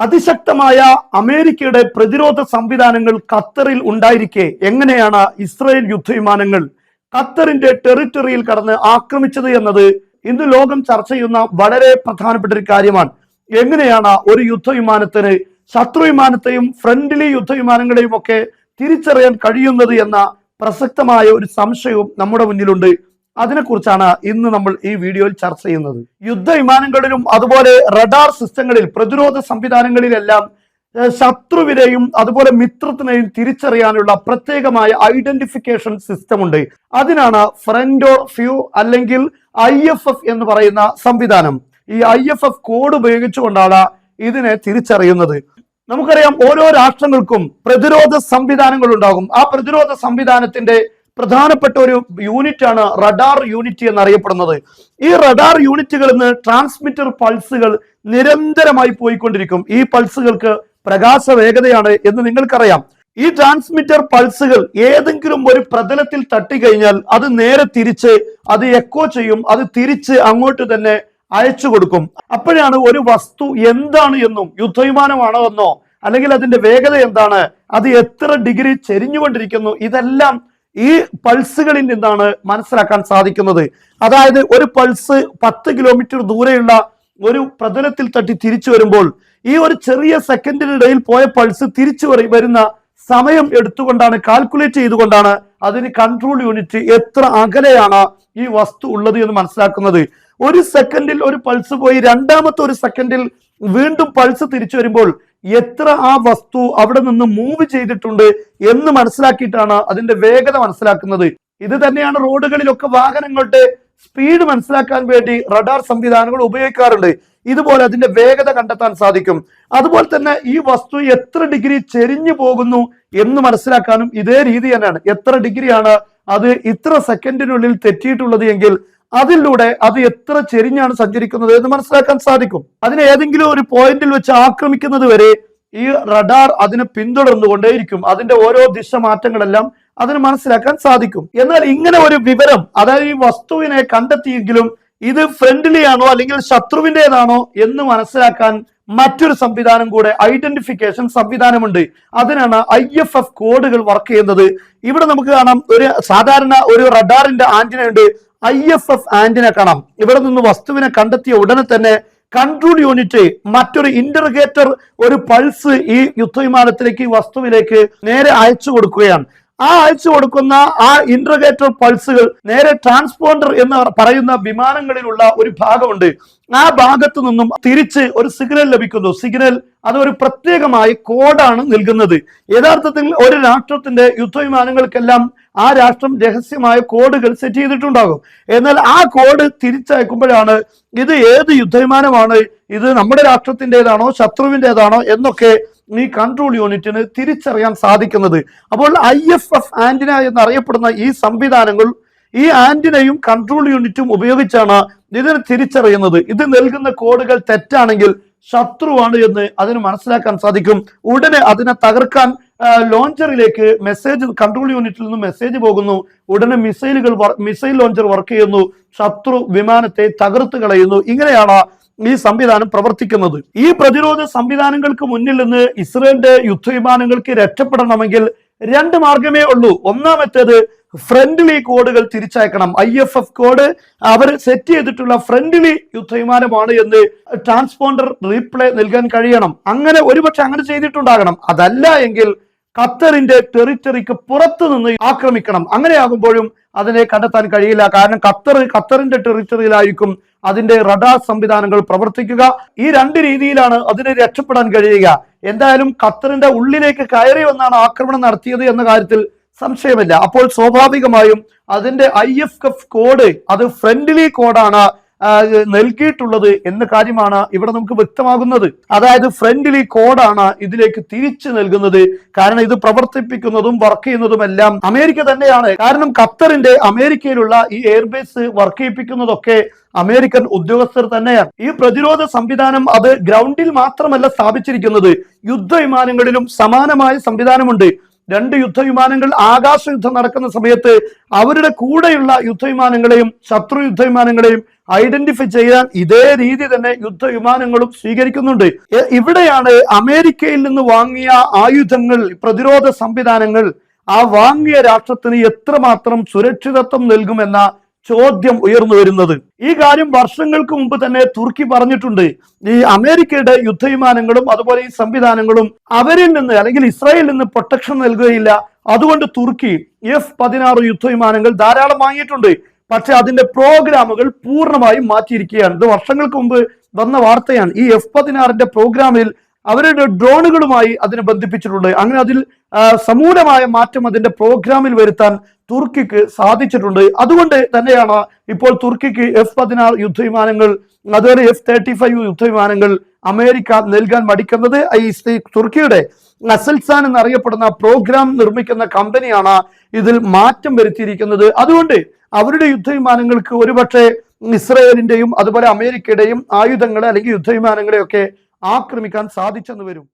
അതിശക്തമായ അമേരിക്കയുടെ പ്രതിരോധ സംവിധാനങ്ങൾ ഖത്തറിൽ ഉണ്ടായിരിക്കെ. എങ്ങനെയാണ് ഇസ്രായേൽ യുദ്ധവിമാനങ്ങൾ ഖത്തറിന്റെ ടെറിറ്ററിയിൽ കടന്ന് ആക്രമിച്ചത് എന്നത് ഇന്ന് ലോകം ചർച്ച ചെയ്യുന്ന വളരെ പ്രധാനപ്പെട്ട ഒരു കാര്യമാണ്. എങ്ങനെയാണ് ഒരു യുദ്ധവിമാനത്തിന് ശത്രു വിമാനത്തെയും ഫ്രണ്ട്ലി യുദ്ധവിമാനങ്ങളെയും ഒക്കെ തിരിച്ചറിയാൻ കഴിയുന്നത് എന്ന പ്രസക്തമായ ഒരു സംശയവും നമ്മുടെ മുന്നിലുണ്ട്. അതിനെക്കുറിച്ചാണ് ഇന്ന് നമ്മൾ ഈ വീഡിയോയിൽ ചർച്ച ചെയ്യുന്നത്. യുദ്ധ വിമാനങ്ങളിലും അതുപോലെ റഡാർ സിസ്റ്റങ്ങളിൽ പ്രതിരോധ സംവിധാനങ്ങളിലെല്ലാം ശത്രുവിനെയും അതുപോലെ മിത്രത്തിനെയും തിരിച്ചറിയാനുള്ള പ്രത്യേകമായ ഐഡന്റിഫിക്കേഷൻ സിസ്റ്റം ഉണ്ട്. അതിനാണ് ഫ്രണ്ട് ഓർ ഫ്യൂ അല്ലെങ്കിൽ ഐ എഫ് എഫ് എന്ന് പറയുന്ന സംവിധാനം. ഈ ഐ എഫ് എഫ് കോഡ് ഉപയോഗിച്ചുകൊണ്ടാണ് ഇതിനെ തിരിച്ചറിയുന്നത്. നമുക്കറിയാം ഓരോ രാഷ്ട്രങ്ങൾക്കും പ്രതിരോധ സംവിധാനങ്ങൾ ഉണ്ടാകും ആ പ്രതിരോധ സംവിധാനത്തിന്റെ പ്രധാനപ്പെട്ട ഒരു യൂണിറ്റ് ആണ് റഡാർ യൂണിറ്റ് എന്നറിയപ്പെടുന്നത്. ഈ റഡാർ യൂണിറ്റുകളിൽ നിന്ന് ട്രാൻസ്മിറ്റർ പൾസുകൾ നിരന്തരമായി പോയിക്കൊണ്ടിരിക്കും. ഈ പൾസുകൾക്ക് പ്രകാശ വേഗതയാണ് എന്ന് നിങ്ങൾക്കറിയാം. ഈ ട്രാൻസ്മിറ്റർ പൾസുകൾ ഏതെങ്കിലും ഒരു പ്രതലത്തിൽ തട്ടിക്കഴിഞ്ഞാൽ അത് നേരെ തിരിച്ച് അത് എക്കോ ചെയ്യും. അത് തിരിച്ച് അങ്ങോട്ട് തന്നെ അയച്ചു കൊടുക്കും. അപ്പോഴാണ് ഒരു വസ്തു എന്താണ് എന്നും യുദ്ധവിമാനമാണോ എന്നോ അല്ലെങ്കിൽ അതിന്റെ വേഗത എന്താണ് അത് എത്ര ഡിഗ്രി ചെരിഞ്ഞുകൊണ്ടിരിക്കുന്നു ഇതെല്ലാം ഈ പൾസുകളിൽ നിന്നാണ് മനസ്സിലാക്കാൻ സാധിക്കുന്നത്. അതായത് ഒരു പൾസ് പത്ത് കിലോമീറ്റർ ദൂരെയുള്ള ഒരു പ്രതലത്തിൽ തട്ടി തിരിച്ചു വരുമ്പോൾ ഈ ഒരു ചെറിയ സെക്കൻഡിനിടയിൽ പോയ പൾസ് തിരിച്ചു വരുന്ന സമയം എടുത്തുകൊണ്ടാണ് കാൽക്കുലേറ്റ് ചെയ്തുകൊണ്ടാണ് അതിന് കൺട്രോൾ യൂണിറ്റ് എത്ര അകലെയാണ് ഈ വസ്തു ഉള്ളത് എന്ന് മനസ്സിലാക്കുന്നത്. ഒരു സെക്കൻഡിൽ ഒരു പൾസ് പോയി രണ്ടാമത്തെ ഒരു സെക്കൻഡിൽ വീണ്ടും പൾസ് തിരിച്ചു വരുമ്പോൾ എത്ര ആ വസ്തു അവിടെ നിന്ന് മൂവ് ചെയ്തിട്ടുണ്ട് എന്ന് മനസ്സിലാക്കിയിട്ടാണ് അതിന്റെ വേഗത മനസ്സിലാക്കുന്നത്. ഇത് തന്നെയാണ് റോഡുകളിലൊക്കെ വാഹനങ്ങളുടെ സ്പീഡ് മനസ്സിലാക്കാൻ വേണ്ടി റഡാർ സംവിധാനങ്ങൾ ഉപയോഗിക്കാറുണ്ട്. ഇതുപോലെ അതിന്റെ വേഗത കണ്ടെത്താൻ സാധിക്കും. അതുപോലെ തന്നെ ഈ വസ്തു എത്ര ഡിഗ്രി ചെരിഞ്ഞു പോകുന്നു എന്ന് മനസ്സിലാക്കാനും ഇതേ രീതി തന്നെയാണ്. എത്ര ഡിഗ്രിയാണ് അത് ഇത്ര സെക്കൻഡിനുള്ളിൽ തെറ്റിയിട്ടുള്ളത് എങ്കിൽ അതിലൂടെ അത് എത്ര ചെരിഞ്ഞാണ് സഞ്ചരിക്കുന്നത് എന്ന് മനസ്സിലാക്കാൻ സാധിക്കും. അതിനെ ഏതെങ്കിലും ഒരു പോയിന്റിൽ വെച്ച് ആക്രമിക്കുന്നത് വരെ ഈ റഡാർ അതിനെ പിന്തുടർന്നുകൊണ്ടേയിരിക്കും. അതിന്റെ ഓരോ ദിശ മാറ്റങ്ങളെല്ലാം അതിന് മനസ്സിലാക്കാൻ സാധിക്കും. എന്നാൽ ഇങ്ങനെ ഒരു വിവരം അതായത് ഈ വസ്തുവിനെ കണ്ടെത്തിയെങ്കിലും ഇത് ഫ്രണ്ട്ലി ആണോ അല്ലെങ്കിൽ ശത്രുവിന്റെതാണോ എന്ന് മനസ്സിലാക്കാൻ മറ്റൊരു സംവിധാനം കൂടെ ഐഡന്റിഫിക്കേഷൻ സംവിധാനമുണ്ട്. അതിനാണ് ഐ എഫ് എഫ് കോഡുകൾ വർക്ക് ചെയ്യുന്നത്. ഇവിടെ നമുക്ക് കാണാം ഒരു സാധാരണ ഒരു റഡാറിന്റെ ആന്റിന ഉണ്ട് ഐ എഫ് എഫ് ആൻഡിനെ കാണാം. ഇവിടെ നിന്ന് വസ്തുവിനെ കണ്ടെത്തിയ ഉടനെ തന്നെ കൺട്രോൾ യൂണിറ്റ് മറ്റൊരു ഇന്റർഗേറ്റർ ഒരു പൾസ് ഈ യുദ്ധവിമാനത്തിലേക്ക് വസ്തുവിലേക്ക് നേരെ അയച്ചു കൊടുക്കുകയാണ്. ആ അയച്ചു കൊടുക്കുന്ന ആ ഇൻട്രഗേറ്റർ പൾസുകൾ നേരെ ട്രാൻസ്പോണ്ടർ എന്ന് പറയുന്ന വിമാനങ്ങളിലുള്ള ഒരു ഭാഗമുണ്ട്. ആ ഭാഗത്തു നിന്നും തിരിച്ച് ഒരു സിഗ്നൽ ലഭിക്കുന്നു. സിഗ്നൽ അത് ഒരു പ്രത്യേകമായ കോഡാണ് നൽകുന്നത്. യഥാർത്ഥത്തിൽ ഒരു രാഷ്ട്രത്തിന്റെ യുദ്ധവിമാനങ്ങൾക്കെല്ലാം ആ രാഷ്ട്രം രഹസ്യമായ കോഡുകൾ സെറ്റ് ചെയ്തിട്ടുണ്ടാകും. എന്നാൽ ആ കോഡ് തിരിച്ചയക്കുമ്പോഴാണ് ഇത് ഏത് യുദ്ധവിമാനമാണ്? ഇത് നമ്മുടെ രാഷ്ട്രത്തിന്റെതാണോ ശത്രുവിന്റെതാണോ എന്നൊക്കെ ഈ കൺട്രോൾ യൂണിറ്റിന് തിരിച്ചറിയാൻ സാധിക്കുന്നത്. അപ്പോൾ ഐ എഫ് എഫ് ആന്റിന എന്നറിയപ്പെടുന്ന ഈ സംവിധാനങ്ങൾ ഈ ആന്റിനയും കൺട്രോൾ യൂണിറ്റും ഉപയോഗിച്ചാണ് ഇതിനെ തിരിച്ചറിയുന്നത്. ഇത് നൽകുന്ന കോഡുകൾ തെറ്റാണെങ്കിൽ ശത്രുവാണ് എന്ന് അതിന് മനസ്സിലാക്കാൻ സാധിക്കും. ഉടനെ അതിനെ തകർക്കാൻ ലോഞ്ചറിലേക്ക് മെസ്സേജ് കൺട്രോൾ യൂണിറ്റിൽ നിന്ന് മെസ്സേജ് പോകുന്നു. ഉടനെ മിസൈലുകൾ മിസൈൽ ലോഞ്ചർ വർക്ക് ചെയ്യുന്നു. ശത്രു വിമാനത്തെ തകർത്ത് കളയുന്നു. ഇങ്ങനെയാണ് ഈ സംവിധാനം പ്രവർത്തിക്കുന്നത്. ഈ പ്രതിരോധ സംവിധാനങ്ങൾക്ക് മുന്നിൽ നിന്ന് ഇസ്രയേലിന്റെ യുദ്ധവിമാനങ്ങൾക്ക് രക്ഷപ്പെടണമെങ്കിൽ രണ്ട് മാർഗമേ ഉള്ളൂ. ഒന്നാമത്തേത് ഫ്രണ്ട്ലി കോഡുകൾ തിരിച്ചയക്കണം. ഐ എഫ് എഫ് കോഡ് അവർ സെറ്റ് ചെയ്തിട്ടുള്ള ഫ്രണ്ട്ലി യുദ്ധവിമാനമാണ് എന്ന് ട്രാൻസ്പോണ്ടർ റീപ്ലേ നൽകാൻ കഴിയണം. അങ്ങനെ ഒരുപക്ഷെ അങ്ങനെ ചെയ്തിട്ടുണ്ടാകണം. അതല്ല എങ്കിൽ ഖത്തറിന്റെ ടെറിറ്ററിക്ക് പുറത്തു നിന്ന് ആക്രമിക്കണം. അങ്ങനെയാകുമ്പോഴും അതിനെ കണ്ടെത്താൻ കഴിയില്ല. കാരണം ഖത്തർ ഖത്തറിന്റെ ടെറിറ്ററിയിലായിരിക്കും അതിന്റെ റഡാർ സംവിധാനങ്ങൾ പ്രവർത്തിക്കുക. ഈ രണ്ട് രീതിയിലാണ് അതിനെ രക്ഷപ്പെടാൻ കഴിയുക. എന്തായാലും ഖത്തറിന്റെ ഉള്ളിലേക്ക് കയറി വന്നാണ് ആക്രമണം നടത്തിയത് എന്ന കാര്യത്തിൽ സംശയമില്ല. അപ്പോൾ സ്വാഭാവികമായും അതിന്റെ ഐ എഫ് എഫ് കോഡ് അത് ഫ്രണ്ട്ലി കോഡാണ് നൽകിയിട്ടുള്ളത് എന്ന കാര്യമാണ് ഇവിടെ നമുക്ക് വ്യക്തമാകുന്നത്. അതായത് ഫ്രണ്ട്ലി കോഡാണ് ഇതിലേക്ക് തിരിച്ചു നൽകുന്നത്. കാരണം ഇത് പ്രവർത്തിപ്പിക്കുന്നതും വർക്ക് ചെയ്യുന്നതുമെല്ലാം അമേരിക്ക തന്നെയാണ്. കാരണം ഖത്തറിന്റെ അമേരിക്കയിലുള്ള ഈ എയർബേസ് വർക്ക് ചെയ്യിപ്പിക്കുന്നതൊക്കെ അമേരിക്കൻ ഉദ്യോഗസ്ഥർ തന്നെയാണ്. ഈ പ്രതിരോധ സംവിധാനം അത് ഗ്രൗണ്ടിൽ മാത്രമല്ല സ്ഥാപിച്ചിരിക്കുന്നത്. യുദ്ധവിമാനങ്ങളിലും സമാനമായ സംവിധാനമുണ്ട്. രണ്ട് യുദ്ധവിമാനങ്ങൾ ആകാശ യുദ്ധം നടക്കുന്ന സമയത്ത് അവരുടെ കൂടെയുള്ള യുദ്ധവിമാനങ്ങളെയും ശത്രു യുദ്ധവിമാനങ്ങളെയും ഐഡന്റിഫൈ ചെയ്യാൻ ഇതേ രീതി തന്നെ യുദ്ധവിമാനങ്ങളും സ്വീകരിക്കുന്നുണ്ട്. ഇവിടെയാണ് അമേരിക്കയിൽ നിന്ന് വാങ്ങിയ ആയുധങ്ങൾ പ്രതിരോധ സംവിധാനങ്ങൾ ആ വാങ്ങിയ രാഷ്ട്രത്തിന് എത്രമാത്രം സുരക്ഷിതത്വം നൽകുമെന്ന ചോദ്യം ഉയർന്നു വരുന്നത്. ഈ കാര്യം വർഷങ്ങൾക്ക് മുമ്പ് തന്നെ തുർക്കി പറഞ്ഞിട്ടുണ്ട്. ഈ അമേരിക്കയുടെ യുദ്ധവിമാനങ്ങളും അതുപോലെ ഈ സംവിധാനങ്ങളും അവരിൽ നിന്ന് അല്ലെങ്കിൽ ഇസ്രായേലിൽ നിന്ന് പ്രൊട്ടക്ഷൻ നൽകുകയില്ല. അതുകൊണ്ട് തുർക്കി എഫ് പതിനാറ് യുദ്ധവിമാനങ്ങൾ ധാരാളം വാങ്ങിയിട്ടുണ്ട്. പക്ഷെ അതിന്റെ പ്രോഗ്രാമുകൾ പൂർണമായും മാറ്റിയിരിക്കുകയാണ്. ഇത് വർഷങ്ങൾക്ക് മുമ്പ് വന്ന വാർത്തയാണ്. ഈ എഫ് പതിനാറിന്റെ പ്രോഗ്രാമിൽ അവരുടെ ഡ്രോണുകളുമായി അതിനെ ബന്ധിപ്പിച്ചിട്ടുണ്ട്. അങ്ങനെ അതിൽ സമൂലമായ മാറ്റം അതിന്റെ പ്രോഗ്രാമിൽ വരുത്താൻ തുർക്കിക്ക് സാധിച്ചിട്ടുണ്ട്. അതുകൊണ്ട് തന്നെയാണ് ഇപ്പോൾ തുർക്കിക്ക് എഫ് പതിനാറ് യുദ്ധവിമാനങ്ങൾ അതുപോലെ എഫ് തേർട്ടി ഫൈവ് യുദ്ധവിമാനങ്ങൾ അമേരിക്ക നൽകാൻ മടിക്കുന്നത് ഈ തുർക്കിയുടെ അസൽസാൻ എന്നറിയപ്പെടുന്ന പ്രോഗ്രാം നിർമ്മിക്കുന്ന കമ്പനിയാണ് ഇതിൽ മാറ്റം വരുത്തിയിരിക്കുന്നത്. അതുകൊണ്ട് അവരുടെ യുദ്ധവിമാനങ്ങൾക്ക് ഒരുപക്ഷെ ഇസ്രയേലിന്റെയും അതുപോലെ അമേരിക്കയുടെയും ആയുധങ്ങളെ അല്ലെങ്കിൽ യുദ്ധവിമാനങ്ങളെയൊക്കെ ആക്രമിക്കാൻ സാധിച്ചെന്ന് വരും.